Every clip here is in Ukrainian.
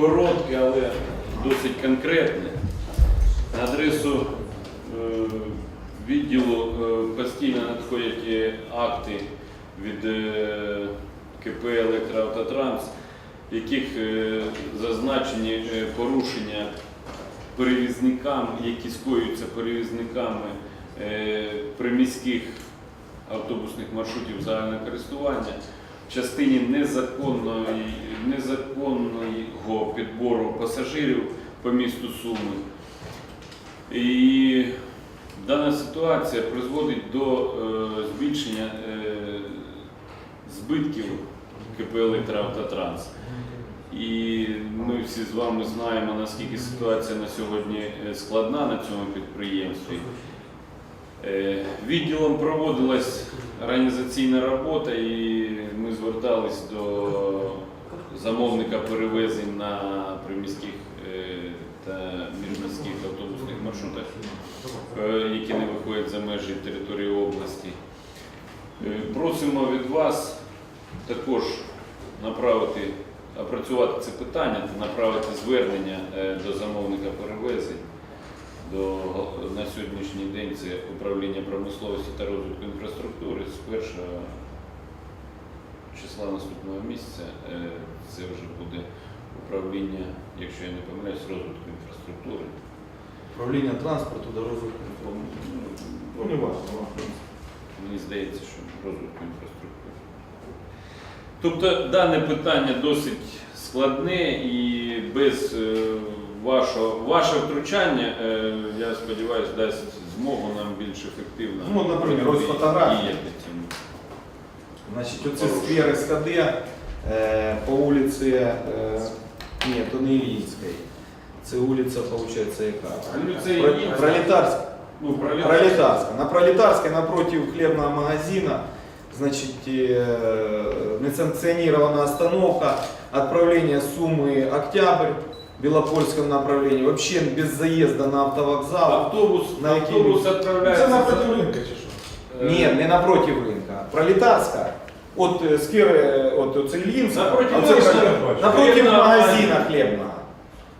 коротке, але досить конкретне. На адресу е, відділу е, постійно надходять акти від е, КП «Електроавтотранс», в яких зазначені порушення перевізниками, які скоюються перевізниками приміських автобусних маршрутів загального користування частині незаконної, незаконного підбору пасажирів по місту Суми. І дана ситуація призводить до е, збільшення е, збитків КП «Електроавтотранс». І ми всі з вами знаємо, наскільки ситуація на сьогодні е, складна на цьому підприємстві. Е, Відділом проводилась організаційна робота, і ми звертались до замовника перевезень на приміських е, та міжміських автобусних маршрутах, е, які не виходять за межі території області. Е, Просимо від вас також направити, опрацювати це питання та направити звернення до замовника перевезень. До на сьогоднішній день це управління промисловості та розвитку інфраструктури з 1 числа наступного місяця. е, Це вже буде управління, якщо я не помиляюсь, розвитку інфраструктури. Управління транспорту до розвитку. Ну, не важливо. Мені здається, що розвитку інфраструктури. Тобто дане питання досить складне і без е, вашого ваше втручання, е, я сподіваюся, дасть змогу нам більш ефективно Ну, наприклад, ось фотографії. діяти. Значить, оце сквер СКД е, по вулиці, е, ні, то не Іллінської. Це вулиця, виходить, яка? Вулиця Про- Пролетарська. Ну, пролетарська. Пролетарська. На Пролетарской напротив хлебного магазина, значит, э, несанкционированная остановка, отправление Сумы Октябрь, в Белопольском направлении, вообще без заезда на автовокзал. Автобус, На який автобус він? відправляється. Це за- напроти ринка чи що? е, Нет, не напротив рынка. Пролетарская. От э, сквер, э, от оце Іллінська, Напротив а оце Іллінська, Пролет- я бачу. напротив Хлібного магазина магазина. хлебного.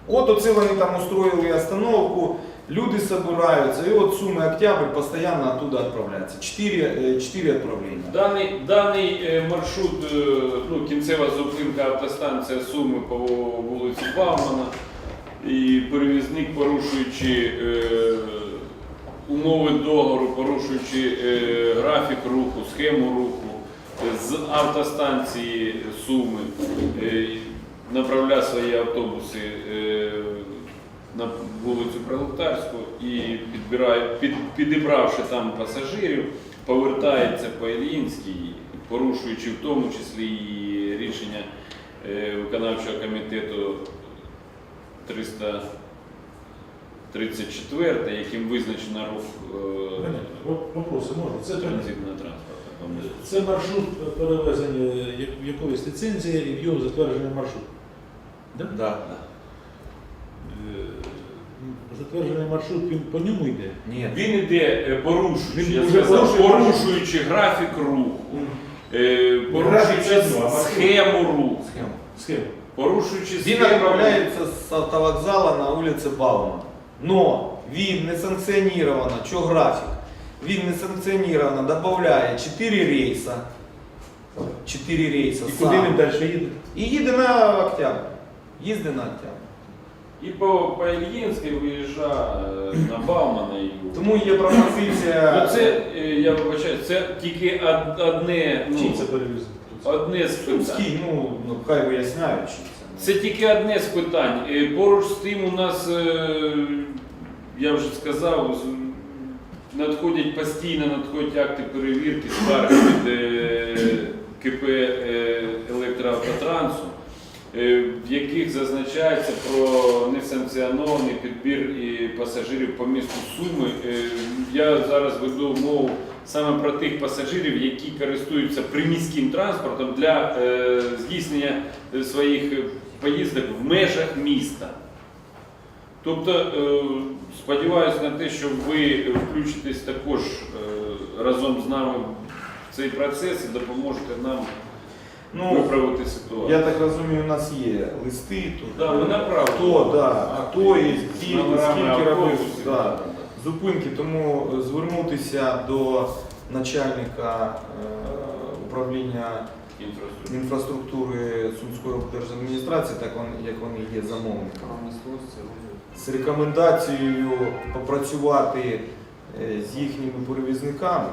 От оце вони там устроили остановку, люди собираются, и вот Сумы Октябрь постоянно оттуда отправляется. Четыре, э, четыре отправления. Даний, даний е, маршрут, е, ну, кінцева зупинка автостанція Суми по вулиці Баумана. І перевізник, порушуючи е, умови договору, порушуючи е, графік руху, схему руху е, з автостанції Суми, е, направляє свої автобуси е, на вулицю Пролетарську і підбирає, під, підібравши там пасажирів, повертається по Ільїнській, порушуючи в тому числі і рішення е, виконавчого комітету 334, яким визначено рух е, Вопроси можна. Це, транзитного транспорту. це маршрут перевезення якоїсь ліцензії і в його затверджений маршрут. Да? Да. Е, Затверджений маршрут, він по ньому йде. Нет. Він іде е, порушуючи, Він я уже сказав, порушує порушуючи графік руху, е, порушуючи це два, схему руху, Схема. Схема. порушуючи Він схему відправляється з автовокзала на вулиці Баумана. Но він не санкціоновано, що графік? Він не санкціоновано додає 4 рейса. 4 рейса. І сам. куди він далі їде? І їде на Октябрь. Їздить на Октябрь. І по, по Ільїнській виїжджає е, на Баумана і Тому є пропозиція. Ну, це, е, я вибачаю, це тільки од- одне, ну, Чий це перевіз? одне з питань. Сумський, ну, ну хай виясняють, що це. Це тільки одне з питань. Е, Поруч з тим у нас, е, я вже сказав, з- надходять постійно надходять акти перевірки скарги від е, КП е, електроавтотрансу, в яких зазначається про несанкціонований підбір і пасажирів по місту Суми. Е, Я зараз веду мову саме про тих пасажирів, які користуються приміським транспортом для е, здійснення е, своїх е, поїздок в межах міста. Тобто, е, сподіваюся на те, що ви включитесь також е, разом з нами в цей процес і допоможете нам Ну, виправити ситуацію. Я так розумію, у нас є листи тут. Да, ми направили. Хто, да, хто і скільки, номерами скільки робив автобусів, да, зупинки, тому е, звернутися до начальника е, управління Інфраструктура. інфраструктури Сумської облдержадміністрації, так вони, як вони є замовником, з рекомендацією попрацювати е, з їхніми перевізниками.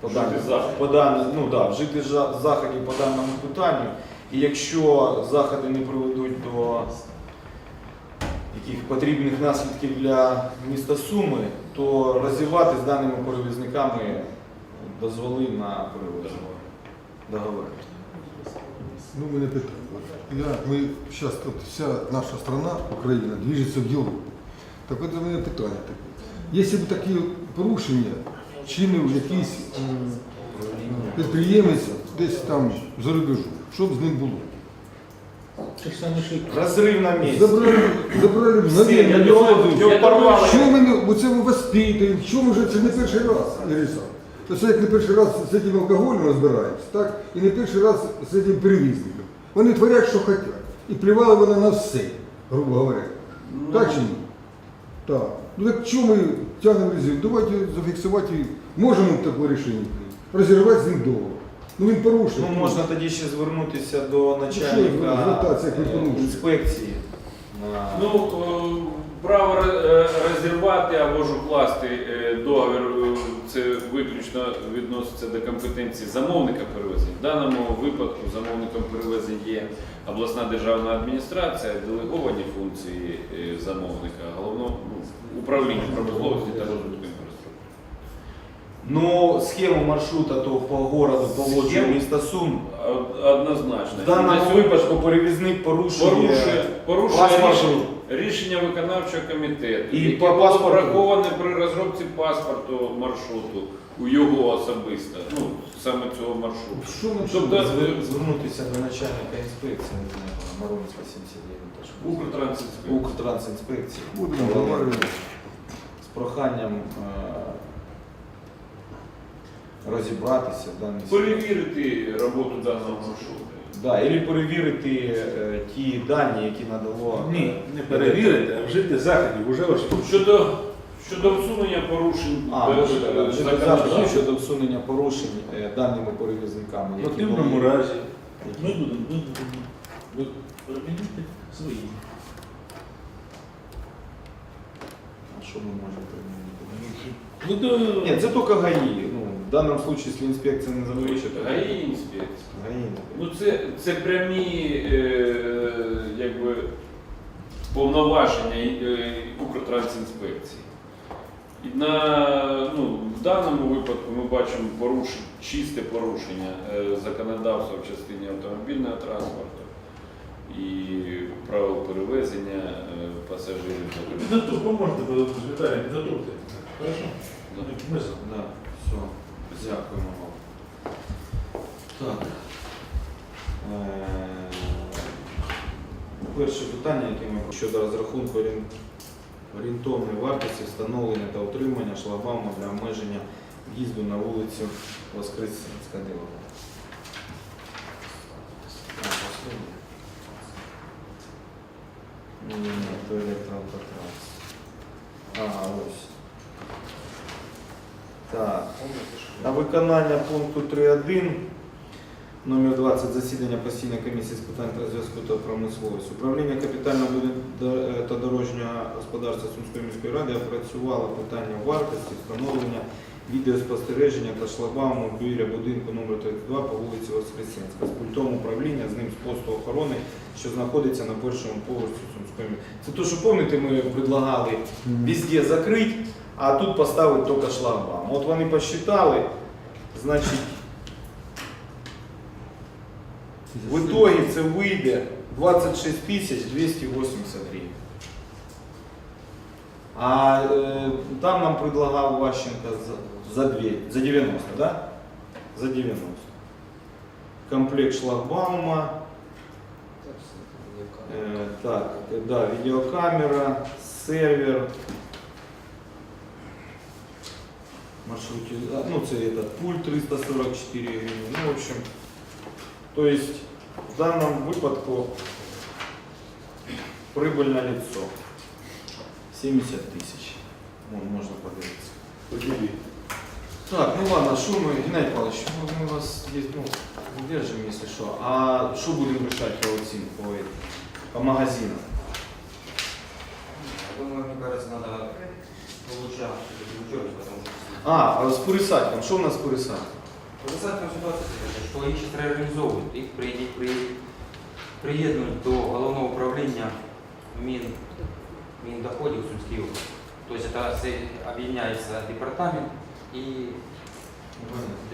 По Вжити даному- заходів. по даному- ну, да, вжити заходів по даному питанню. І якщо заходи не приведуть до яких потрібних наслідків для міста Суми, то розірвати з даними перевізниками дозволи на перевезення. Договори. Ну, у мене питання. Я, ми зараз тут вся наша страна, Україна, движеться в ділу. Так от у мене питання таке. Якщо б такі порушення чинив якийсь підприємець десь там за рубежу, що б з ним було? Розрив на місці. Забрали, забрали люди. його порвали. Що ми, оце ми воспитуємо, що ми вже, це не перший раз, Лариса. То це як не перший раз з цим алкоголем розбираємося, так? І не перший раз з цим перевізником. Вони творять, що хочуть. І плювали вони на все, грубо говоря. Ну, Так чи ні? Так. Ну так чому ми тягнемо резину? Давайте зафіксувати, можемо таке рішення прийняти. Розірвати з ним договор. Ну він порушив. Ну, можна тоді ще звернутися до начальника звертатися, як ви е, порушуєте? інспекції. на- Ну, е, право е, розірвати або ж укласти е, договір, е, це виключно відноситься до компетенції замовника перевезень. В даному випадку замовником перевезень є обласна державна адміністрація, делеговані функції е, замовника, головного ну, управління промисловості та розвитку інфраструктури. Ну, схему маршрута то по городу, по лоджу Схему? міста Сум. Однозначно. В даному На сьогодні випадку перевізник порушує, порушує, порушує паспорт. рішення, рішення виконавчого комітету, І яке по було паспорту. враховане при розробці паспорту маршруту у його особисто, ну саме цього маршруту. Що нам Тобто Звер- звернутися до начальника інспекції, не знаю, Маронська 79 теж. Укртрансінспекція. Укртрансінспекції. Будемо говорити. З проханням е, розібратися в даній ситуації. Перевірити роботу даного маршруту. Да, і перевірити е, ті дані, які надало. Ні, не перевірити, а вжити заходів. Уже ось тут. Щодо щодо всунення порушень А, е, ну, е, що, да, законодавства. заходів щодо всунення порушень е, даними перевізниками. В які активному були. разі ми будемо ми будемо перемінити свої. А що ми можемо примінити? Ну, то... Ні, це тільки ГАІ. В даному випадку, якщо інспекція не захоче, то ГАІ інспекція. ГАІ. Ну, це, це прямі е, якби, повноваження е, Укртрансінспекції. І на, ну, в даному випадку ми бачимо порушення, чисте порушення е, законодавства в частині автомобільного транспорту і правил перевезення е, пасажирів. Підготув, поможете, Віталій, підготовте. Хорошо? Да. Ми. Да, все. Дякуємо вам. Так. Е, Перше питання, яке ми щодо розрахунку орієнтовної вартості встановлення та утримання шлагбаума для обмеження в'їзду на вулицю Воскресенська Дилова. Ні, то електроавтотранс. А, ось. Так. На виконання пункту 3.1 номер 20 засідання постійної комісії з питань та зв'язку та промисловості. Управління капітального будин- та дорожнього господарства Сумської міської ради опрацювало питання вартості встановлення відеоспостереження та шлагбауму біля будинку номер 32 по вулиці Воскресенська з пультом управління, з ним з посту охорони, що знаходиться на першому поверсі Сумської міської. Це те, що пам'ятаєте, ми предлагали везде закрыть, а тут поставить только шлагбаум. Вот вони посчитали, значить, в итоге це вийде 26 тисяч 280 гривень. А е, там нам предлагав Ващенко за, за, 2, за 90, да? За 90. Комплект шлагбаума, э, так, да, видеокамера, сервер, маршруте, ну, це этот пульт 344 гривны, ну, в общем, То есть в данном випадку прибыль на лицо 70 тысяч. Вон, можно подивитися. Поділі. Так, ну ладно, что мы, Геннадий Павлович, ну, мы вас здесь, ну, держим, если что. А что будем решать по этим, по, по магазинам? Я думаю, мне кажется, надо получать что А, а с Пурисатком, что у нас с Пурисатком? Показательна ситуація така, що їх зараз реалізовують, їх приєднуть, при, приєднують до головного управління Мін, Міндоходів Сумської області. Тобто це, це об'єднається департамент і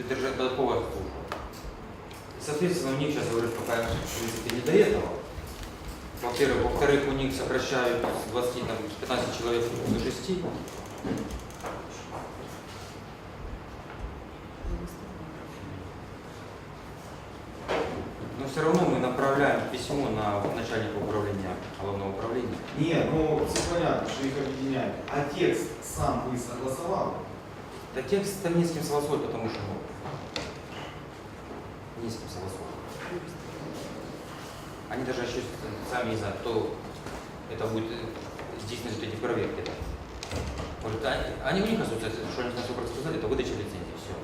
держа- додаткова служба. Соответственно, у них сейчас, говорю, пока в принципе не до этого. Во-первых, во-вторых, у них сокращают с 20, там, с 15 человек до 6. На начальника управления, головного управления. Не, ну все понятно, что их объединяет. А текст сам вы согласовал? Да текст там не с кем согласовать, потому что ну, не с кем согласовать. Они даже еще сами не знают, кто это будет э, здійснювати эти проверки. Может, они, они у них ассоциация, что они нас сказали, это выдача лицензии, все.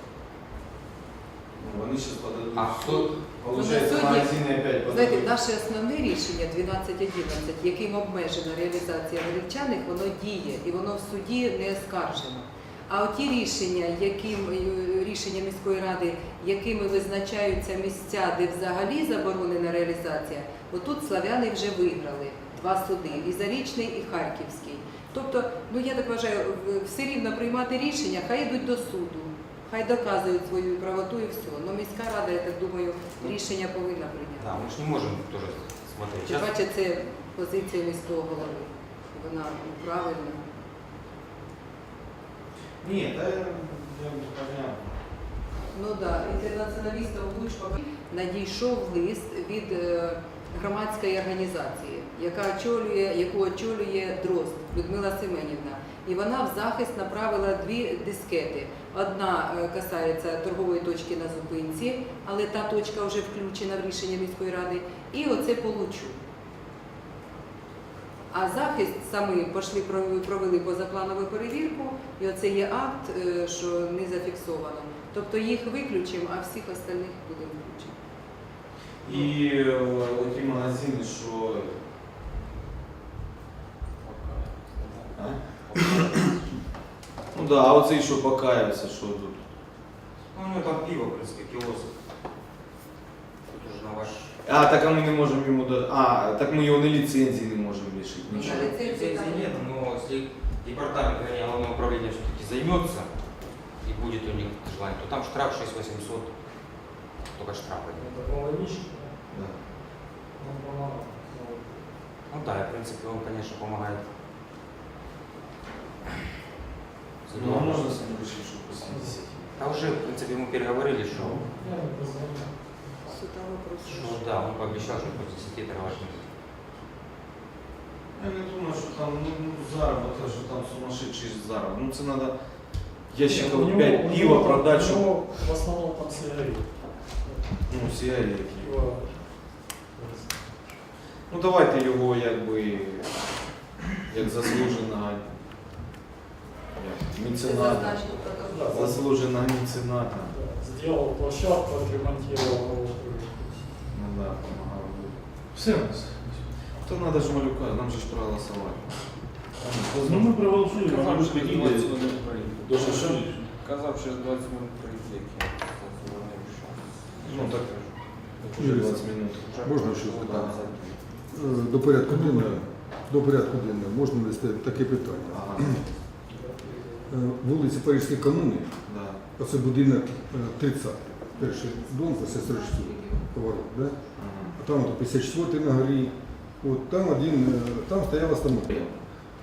Ну, они сейчас подадут. А кто? На сьогодні, магазины опять. Знаєте, наше основне рішення 12.11, яким обмежена реалізація горівчаних, воно діє і воно в суді не оскаржено. А оті рішення, яким е, рішення міської ради, якими визначаються місця, де взагалі заборонена реалізація, отут славяни вже виграли два суди і Зарічний, і Харківський. Тобто, ну я так вважаю, все рівно приймати рішення, хай йдуть до суду, хай доказують свою правоту і все. Ну міська рада, я так думаю, рішення повинна прийняти. Да, мы же не можем тоже смотреть. Тим Сейчас паче це позиція міського голови. Вона правильна. Нет, да, я понятно. Ну так, да. інтернаціоналістам Лучпа надійшов лист від е, громадської організації, яка очолює, яку очолює Дрозд Людмила Семенівна. І вона в захист направила дві дискети. Одна е, касається торгової точки на зупинці, але та точка вже включена в рішення міської ради. І оце получу. А захист самі пров- провели позапланову перевірку, і оце є акт, е, що не зафіксовано. Тобто їх виключимо, а всіх остальних будемо включити. І е, ті магазини, що. А? Ну да, а оцей, що покаявся, що тут. ну, у него там пиво, в принципе, киоск. Тут уже на ваш... А, так а ми не можемо йому дати. А, так ми його не ліцензії не можемо лишити. Ну, Нічого. да. лицензии Лицензии там нет, нет. но если департамент вернее, головного управления все-таки займется и будет у них желание, то там штраф 6800, только штрафы. Да. Ну да, и, в принципе, он, конечно, помогает. Ну, а можна з ним вирішити, що по 70? А уже, в принципе, мы переговорили, что, Сюда вопрос. что да, он пообещал, что после 10 товарищ Я не думаю, що там ну, ну, заробіток, що там сумасшедший заробіток. Ну це треба ящиков 5 пива продати, щоб Ну, в основном там сигареты. ну, сигарети. Пиво. Ну давайте його якби як заслуженого як, мецената. Протоколі. Мецената. Сделал площадку, отремонтировал. Ну да, помагав. Все у нас. То треба ж малюка, нам же ж проголосувати. Ну ми проголосуємо, Казав, що 20 підійдете. минут прийде. До що? Казав, що 20 минут прийде. Ну так, уже 20 минут. Можна щось питати? Е, До порядку денного, до порядку денного можна внести таке питання. Ага, Е, Вулиця Парижській комуни, да. оце будинок е, 30, перший дом, після 44, поворот, да? Ага. А там от 54 на горі, от там один, е, там стояла остановка.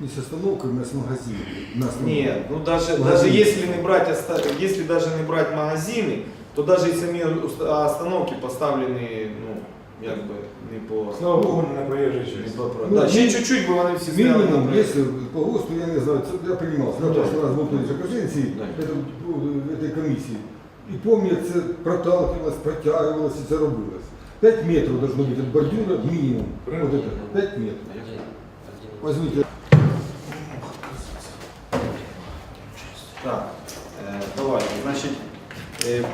Не с остановкой, у нас магазин. У нас Нет, ну даже, Магазины. даже если не брать, оста- если даже не брать магазины, то даже и сами уст- остановки поставлены, ну, як би, не по... Слава Богу, не на проїжджій Не частині. по про- Ну, да, ще мі- чуть-чуть бы вони всі Минимум, стояли. если по ГОСТу, я не знаю, це я приймав, Ну, на да. прошлый раз был на конференции, Да. это, в этой комісії. І пам'ятаю, це проталкивалось, протягувалось і це робилось. 5 метров должно быть от бордюра минимум. Вот это, 5 метров. Возьмите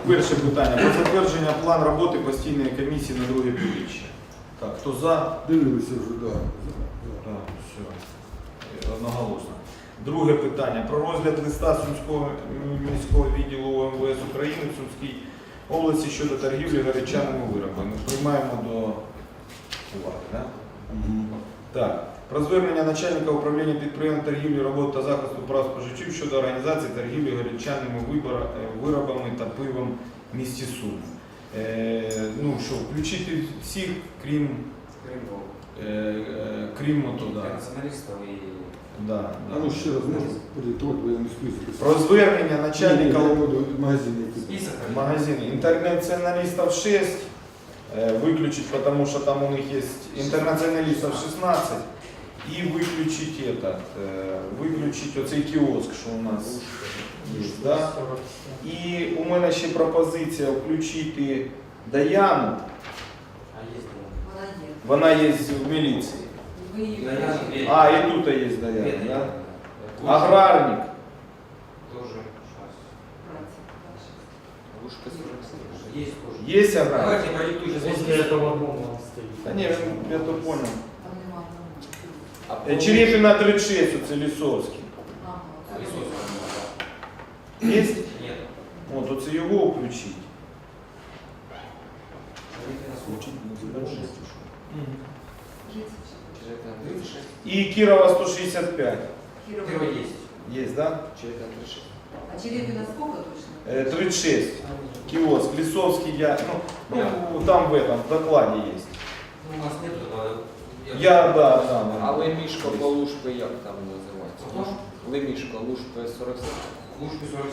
перше питання. Про затвердження план роботи постійної комісії на друге півріччя. Так, хто за? Дивилися вже, да. Так, все. Е, Одноголосно. Друге питання. Про розгляд листа Сумського міського відділу ОМВС України в Сумській області щодо торгівлі гарячаними виробами. Приймаємо до уваги. Да? Так. Про звернення начальника управління підприємств торгівлі, роботи та захисту прав споживачів щодо організації торгівлі гарячаними е, виробами та пивом в місті Суми. Е, ну що, включити всіх, крім, е, е, крім ото, да. Националистов и... Да, А ну ще раз можна продиктувати, бо я не список. Про звернення начальника Ні, ні, я буду магазин. Список? магазину інтернаціоналістів 6, е, виключить, тому що там у них є інтернаціоналістів 16, і виключить этот, е, виключить оцей кіоск, що у нас є. Да? І у мене ще пропозиція включити Даяну, есть. Вона є. в міліції. А, і тут є Даяна. Да? Аграрник. Есть тоже. Є аграрник? Давайте я продиктую сейчас. Возле этого дома он стоит. Та ні, я то понял. Там нема нормально. Е, Черепіна 36, оце Лісовський. Ага. Є? Нет. От, оце його включить. І Кірова 165. Кірова. Первый есть. Є, да? А Черепіна сколько точно? Е, 36. Кіоск. Лісовський я. Ну, ну там в этом, в докладі є. Ну, у нас нет этого. Я, да, да. А лемішко по лужпи як там називається? Хто? Лемішко, лужпи 47. Лужку 47.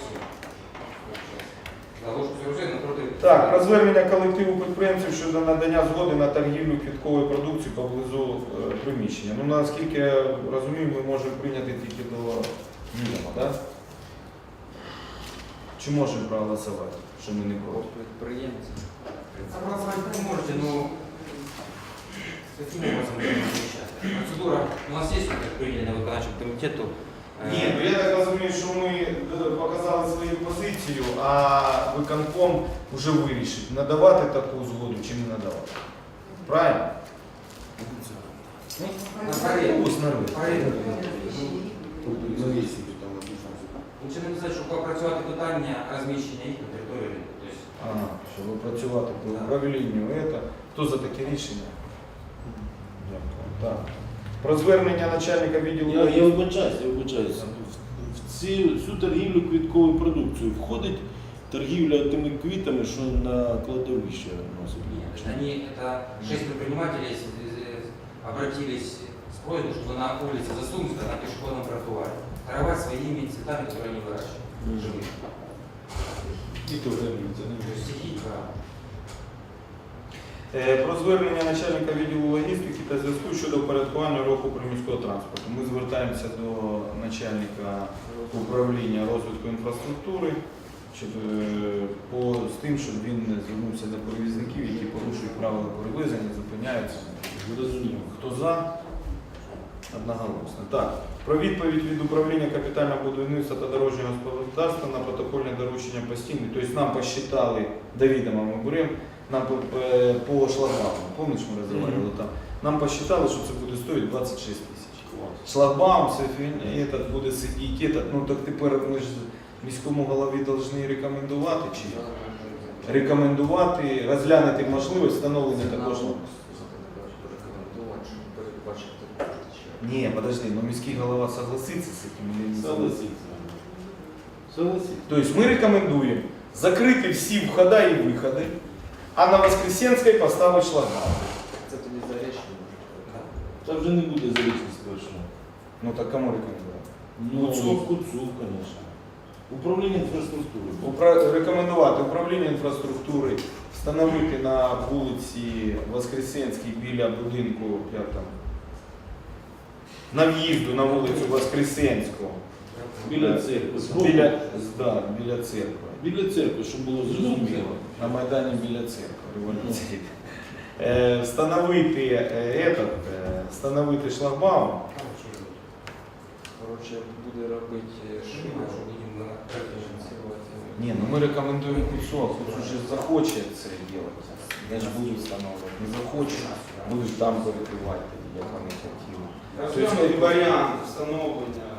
Да, лужку 47 напротив. Так, про звернення колективу підприємців щодо надання згоди на торгівлю квіткової продукції поблизу е, приміщення. Ну, наскільки я розумію, ми можемо прийняти тільки до відома, так? Чи можемо проголосувати, що ми не проти? Підприємці. Можете, но каким образом это? Процедура у нас есть, на виконавчому комітету. Е, Ні, ну я так розумію, що ми показали свою позицію, а виконком вже вирішить, надавати таку згоду чи не надавати. Правильно? На вісі там написано. Лучше написати, щоб опрацювати питання розміщення їх на території. Тобто, Ага, щоб працювати по управлінню. Это. Хто за таке рішення? Дякую. Так. Про звернення начальника відділу. Я, я вибачаюсь, я вибачаюсь. В ці, цю торгівлю квітковою продукцією входить торгівля тими квітами, що на кладовище носить. Нет, они, это шесть предпринимателей с- с- обратились с просьбой, чтобы на улице Засумска, на пешеходном тротуаре, торговать своими цветами, которые они выращивают, живые. І то вернуться. То есть стихийка. Е, про звернення начальника відділу логістики та зв'язку щодо впорядкування руху приміського транспорту. Ми звертаємося до начальника управління розвитку інфраструктури щоб, е, по, з тим, щоб він звернувся до перевізників, які порушують правила перевезення, зупиняються. Зрозуміло. Хто за? Одноголосно. Так. Про відповідь від управління капітального будівництва та дорожнього господарства на протокольне доручення постійне. Тобто нам посчитали, до відома ми беремо, нам по, е, по шлагбауму, пам'ятаєш, ми розмовляли там, нам посчитали, що це буде стоїти 26 тисяч. Шлагбаум, це фігня, этот буде сидіти, этот, ну так тепер ми ж міському голові повинні рекомендувати чи рекомендувати, розглянути можливість встановлення також. Рекомендувати, щоб передбачити кошти ще. Ні, подожди, ну міський голова согласиться з цим или не Согласіться. Согласіться. То есть мы рекомендуем закрити всі входа і виходи, а на Воскресенській поставити шлагбаум. Це тоді заречення. Та вже не буде залежність страшно. Ну так кому рекомендувати? Ну, Куцу. куцу, звісно. Управління інфраструктури. Упра- Рекомендувати управління інфраструктури встановити на вулиці Воскресенській біля будинку, як там, на в'їзду на вулицю Воскресенську. Біля церкви. Біля, да, біля церкви. Біля церкви, щоб було зрозуміло. На Майдані біля церкви революції. е, встановити е, этот, е, встановити шлагбаум. Короче, буде робити шину. Ні, ну ми рекомендуємо кусок, хоч уже захоче це робити. Я ж буду встановлювати. Не захоче, будуть там перекривати, як вони хотіли. Розглянути варіант встановлення.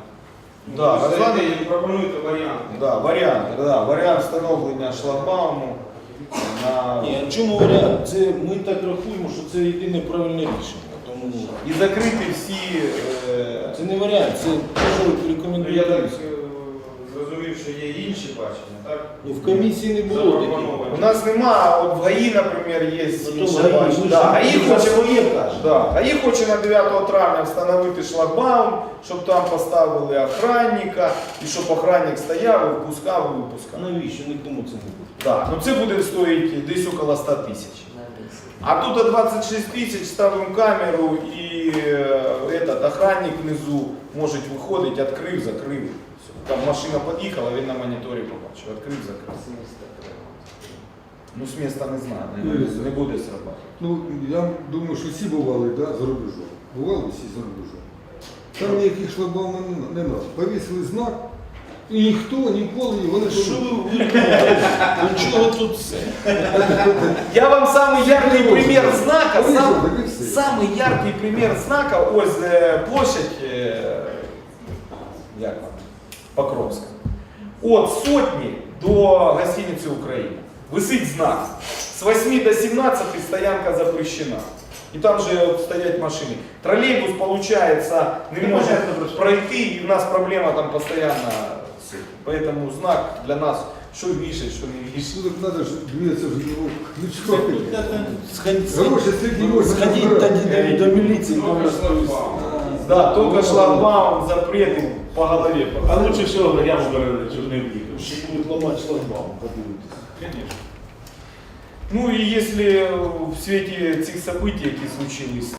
Да, Ви розглянути- зайдете і пропонуєте варіант. Да, варіант, да, варіант встановлення шлагбауму На... Ні, в чому варіант? Це ми так рахуємо, що це єдине правильне рішення. Тому і закрити всі... Е... це не варіант, це те, що Ну, рекомендує Я так комісія. Що є інші бачення, так? Ну, в комісії не було таких. У нас нема, от в ГАІ, наприклад, є Ну, інше ГАІ, бачення. Да, ГАІ за хоче, своє кажете. да, ГАІ хоче на 9 травня встановити шлагбаум, щоб там поставили охранника, і щоб охранник стояв, і впускав і випускав. Навіщо? Нікому це не буде. Да, ну це буде стоїти десь около 100 тисяч. А тут 26 тисяч ставимо камеру і е, этот охранник внизу може виходить, відкрив, закрив. Там машина під'їхала, він на моніторі побачив, відкрив, закрив. Ну, з міста не знаю, не, не буде срабатувати. Ну, я думаю, що всі бували да, за рубежом. Бували всі за рубежом. Там ніяких шлагбаумів не треба. Повісили знак, і ніхто ніколи його не Що ви говорите? До чого тут все? Я вам самый яркий пример знака, сам, так все. самый яркий пример знака, ось е, площадь, е, як вона, Покровська. От сотні до гостиниці Україна. Висить знак. З 8 до 17 стоянка запрещена. І там же от стоять машини. Тролейбус, получается, не може пройти, і в нас проблема там постоянно. з цим. Поэтому знак для нас, що вішать, що не І вішать. що так треба ж дивитися в житлову. Ну чого? Сходіть, Гроші сьогодні можна сходіть забрати. тоді до, до міліції, там Добре, розповісти. шлагбаум. Да, только шлагбаум, запреты по голове. А лучше всього я вибрали, щоб не в'їхав. Що будуть ламати шлагбаум, подивитися. Конечно. Ну и если в свете этих событий, які случились,